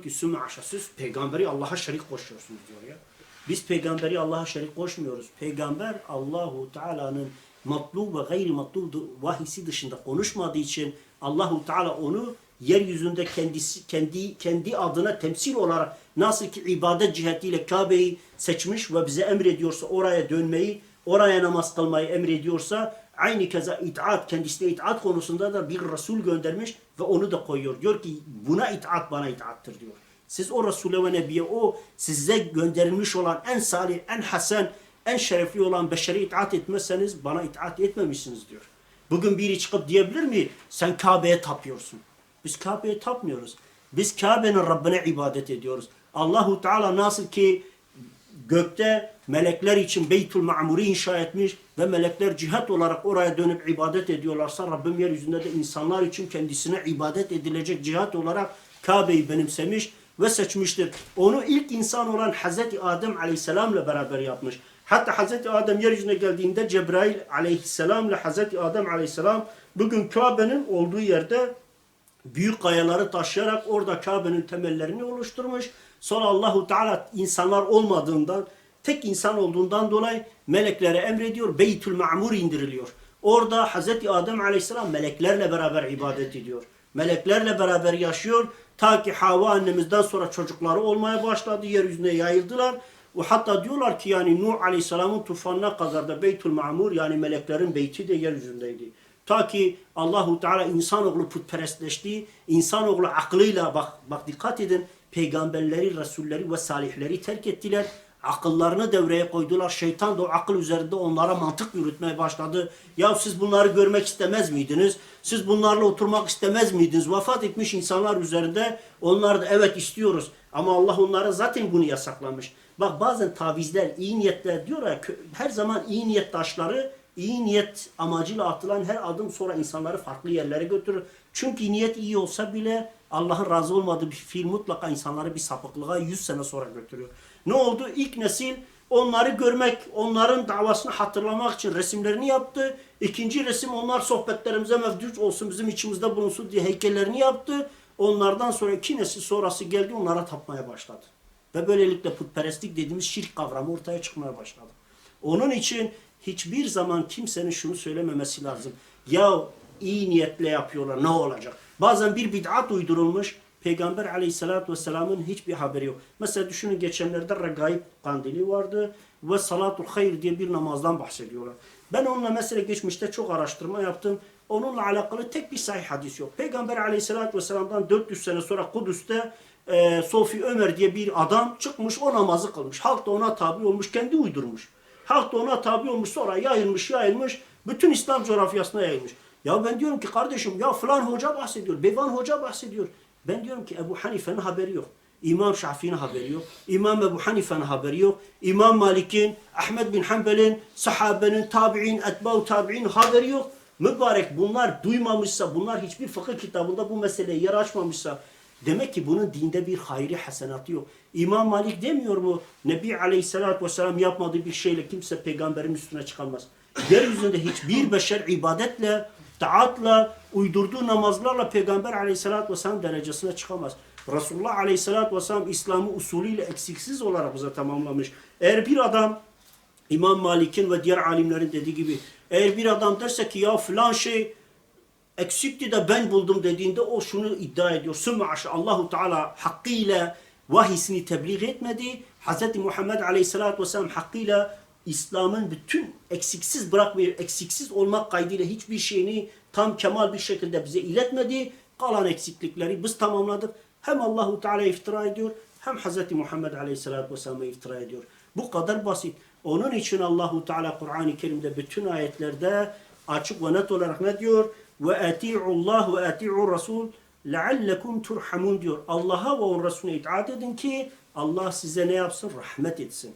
ki sümme aşa siz peygamberi Allah'a şerik koşuyorsunuz diyor ya. Biz peygamberi Allah'a şerik koşmuyoruz. Peygamber Allahu Teala'nın matlub ve gayri matlub vahisi dışında konuşmadığı için Allahu Teala onu yeryüzünde kendisi kendi kendi adına temsil olarak nasıl ki ibadet cihetiyle Kabe'yi seçmiş ve bize emrediyorsa oraya dönmeyi, oraya namaz kılmayı emrediyorsa aynı keza itaat kendisine itaat konusunda da bir Resul göndermiş ve onu da koyuyor. Diyor ki buna itaat bana itaattır diyor. Siz o Resul'e ve Nebi'ye o size gönderilmiş olan en salih, en hasen, en şerefli olan beşeri itaat etmezseniz bana itaat etmemişsiniz diyor. Bugün biri çıkıp diyebilir mi? Sen Kabe'ye tapıyorsun. Biz Kabe'ye tapmıyoruz. Biz Kabe'nin Rabbine ibadet ediyoruz. Allahu Teala nasıl ki gökte melekler için Beytül Ma'mur'i inşa etmiş ve melekler cihat olarak oraya dönüp ibadet ediyorlarsa Rabbim yeryüzünde de insanlar için kendisine ibadet edilecek cihat olarak Kabe'yi benimsemiş ve seçmiştir. Onu ilk insan olan Hazreti Adem Aleyhisselam'la beraber yapmış. Hatta Hazreti Adem yeryüzüne geldiğinde Cebrail Aleyhisselam ile Hazreti Adem Aleyhisselam bugün Kabe'nin olduğu yerde büyük kayaları taşıyarak orada Kabe'nin temellerini oluşturmuş. Sonra Allahu Teala insanlar olmadığından, tek insan olduğundan dolayı meleklere emrediyor. Beytül Ma'mur indiriliyor. Orada Hazreti Adem Aleyhisselam meleklerle beraber ibadet ediyor. Meleklerle beraber yaşıyor. Ta ki Havva annemizden sonra çocukları olmaya başladı. Yeryüzüne yayıldılar. Ve hatta diyorlar ki yani Nuh Aleyhisselam'ın tufanına kadar da Beytül Ma'mur yani meleklerin beyti de yeryüzündeydi. Ta ki Allahu Teala insanoğlu putperestleşti. İnsanoğlu aklıyla bak bak dikkat edin peygamberleri, resulleri ve salihleri terk ettiler. Akıllarını devreye koydular. Şeytan da o akıl üzerinde onlara mantık yürütmeye başladı. Ya siz bunları görmek istemez miydiniz? Siz bunlarla oturmak istemez miydiniz? Vefat etmiş insanlar üzerinde onlar da evet istiyoruz. Ama Allah onlara zaten bunu yasaklamış. Bak bazen tavizler, iyi niyetler diyor ya her zaman iyi niyet taşları iyi niyet amacıyla atılan her adım sonra insanları farklı yerlere götürür. Çünkü niyet iyi olsa bile Allah'ın razı olmadığı bir fiil mutlaka insanları bir sapıklığa 100 sene sonra götürüyor. Ne oldu? İlk nesil onları görmek, onların davasını hatırlamak için resimlerini yaptı. İkinci resim onlar sohbetlerimize mevcut olsun, bizim içimizde bulunsun diye heykellerini yaptı. Onlardan sonra iki nesil sonrası geldi onlara tapmaya başladı. Ve böylelikle putperestlik dediğimiz şirk kavramı ortaya çıkmaya başladı. Onun için hiçbir zaman kimsenin şunu söylememesi lazım. Ya iyi niyetle yapıyorlar ne olacak? Bazen bir bid'at uydurulmuş. Peygamber aleyhissalatü vesselamın hiçbir haberi yok. Mesela düşünün geçenlerde regaib kandili vardı ve salatul hayr diye bir namazdan bahsediyorlar. Ben onunla mesela geçmişte çok araştırma yaptım. Onunla alakalı tek bir sahih hadis yok. Peygamber aleyhissalatü vesselam'dan 400 sene sonra Kudüs'te e, Sofi Ömer diye bir adam çıkmış o namazı kılmış. Halk da ona tabi olmuş kendi uydurmuş. Halk da ona tabi olmuş sonra yayılmış yayılmış bütün İslam coğrafyasına yayılmış. Ya ben diyorum ki kardeşim ya falan hoca bahsediyor. Bevan hoca bahsediyor. Ben diyorum ki Ebu Hanife'nin haberi yok. İmam Şafii'nin haberi yok. İmam Ebu Hanife'nin haberi yok. İmam Malik'in, Ahmed bin Hanbel'in, sahabenin, tabi'in, etba'u tabi'in haberi yok. Mübarek bunlar duymamışsa, bunlar hiçbir fıkıh kitabında bu meseleye yer açmamışsa demek ki bunun dinde bir hayri hasenatı yok. İmam Malik demiyor mu? Nebi Aleyhisselatü Vesselam yapmadığı bir şeyle kimse peygamberin üstüne çıkamaz. Yeryüzünde hiçbir beşer ibadetle, taatla, uydurduğu namazlarla peygamber Aleyhisselatü Vesselam derecesine çıkamaz. Resulullah Aleyhisselatü Vesselam İslam'ı usulüyle eksiksiz olarak bize tamamlamış. Eğer bir adam İmam Malik'in ve diğer alimlerin dediği gibi eğer bir adam derse ki ya filan şey eksikti de ben buldum dediğinde o şunu iddia ediyor. Sümme aşa Allahu Teala hakkıyla vahisini tebliğ etmedi. Hz. Muhammed Aleyhisselatü Vesselam hakkıyla İslam'ın bütün eksiksiz bırakmayı, eksiksiz olmak kaydıyla hiçbir şeyini tam kemal bir şekilde bize iletmedi. Kalan eksiklikleri biz tamamladık. Hem Allahu Teala iftira ediyor hem Hz. Muhammed Aleyhisselatü Vesselam'a iftira ediyor. Bu kadar basit. Onun için Allahu Teala Kur'an-ı Kerim'de bütün ayetlerde açık ve net olarak ne diyor? Ve ati'ullah ve ati'ur rasul leallekum turhamun diyor. Allah'a ve onun Resulüne itaat edin ki Allah size ne yapsın? Rahmet etsin.